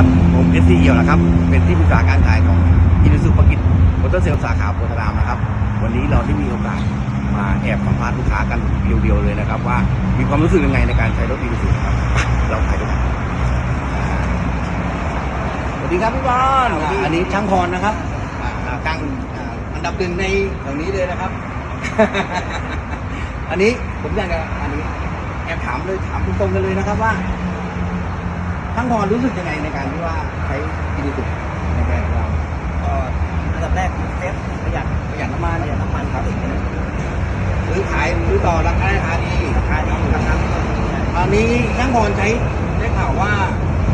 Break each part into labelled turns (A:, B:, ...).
A: ครับ ผมเอสซีเอียวนะครับ เป็นที่ปรึกษาการขายของอินสุปกิจมอเตอร์เซลสาขาโพธารามนะครับ วันนี้เราได้มีโอกาสมาแอบสัมภาษณ์ลูกค้ากันเดียวๆเลยนะครับ ว่ามีความรู้สึกยังไงในการใช้รถอินสุครับไปเราไปดูกันสวัสดีครับพี่บอล
B: สวัสดี
A: อันนี้ช่างพรนะครับอ่าอ่าช่างอ่าอันดับหนึ่งในแถวนี้เลยนะครับ อันนี้ผมอยากจะอันนี้แอบถามเลยถามตรงๆกันเลยนะครับว่า ทั้งพรรู้สึกยังไงในการที่ว่าใช้อินดิสุในแบรนด์ของเรา
B: ก็อันดับแรกเซฟประหยัด
A: ประหยัดน้ำมัน
B: ประหยัดน้ำมันครับ
A: ซื้อขายซื้อต่อราคาราคาดี
B: ราคาดีราคาไม่ต้อง
A: ตอนนี้ทั้งพรใช้ได้ข่าวว่า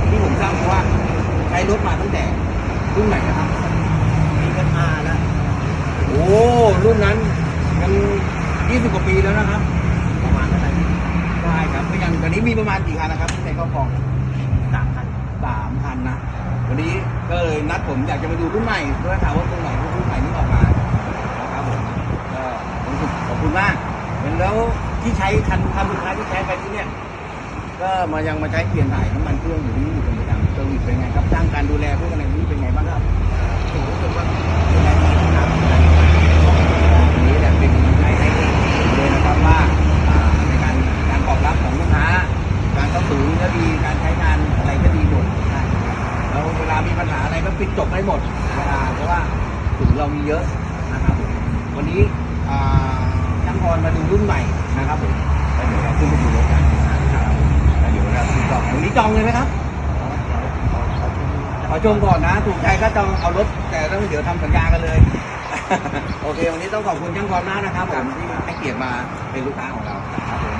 A: ที่ผมทราบมาว่าใช้รถมาตั้งแต่รุ่นไหนนะครับ
B: มีเงินอาแล้ว
A: โอ้รุ่นนั้นมัน20กว่าปีแล้วนะครับ
B: ประมาณเท่าไหร่
A: ใช่ครับก็ยังตอนนี้มีประมาณกี่คันนะครับที่ในครอบครอง
B: สามพัน
A: สามพันนะ วันนี้ก็เลยนัดผมอยากจะมาดูรุ่นใหม่เพื่อถามว่ารุ่นไหนรุ่นใหม่นี้ออกมานะครับผมก็ขอบคุณมากแล้วที่ใช้คันคันสุดท้ายที่ใช้ไปที่เนี่ยก็มายังมาใช้เปลี่ยนถ่ายน้ำมันเครื่องอยู่ที่นี่เป็นประจำเซอร์วิสเป็นไงครับจ้างการดูแลพวกอะไรนี้เป็นไงบ้างครับ
B: ถือรู้สึกว่าดูแลดีนะครับ
A: อันนี้แหละเป็นกำลังใจให้เลยนะครับว่าอ่าในการการตอบรับของลูกค้า การเข้าถึงก็ดีการใช้งานอะไรก็ดีหมดแล้วเวลามี ปัญหาอะไรก็ปิดจบได้หมดเวลาเพราะว่าถึงเรามีเยอะนะครับผมวันนี้ช่างพรมาดูรุ่นใหม่นะครับผมแล้วเดี๋ยวเราขึ้นไปดูรถกันนะครับแล้วเดี๋ยวเราติดต่อวันนี้จองเลยไหมครับขอชมก่อนนะ ถูกใจก็จองเอารถแต่ต้องเดี๋ยวทำสัญญากันเลย โอเค วันนี้ต้องขอบคุณช่างพรมากนะครับผมที่ให้เกียรติมาเป็นลูกค้าของเราครับผม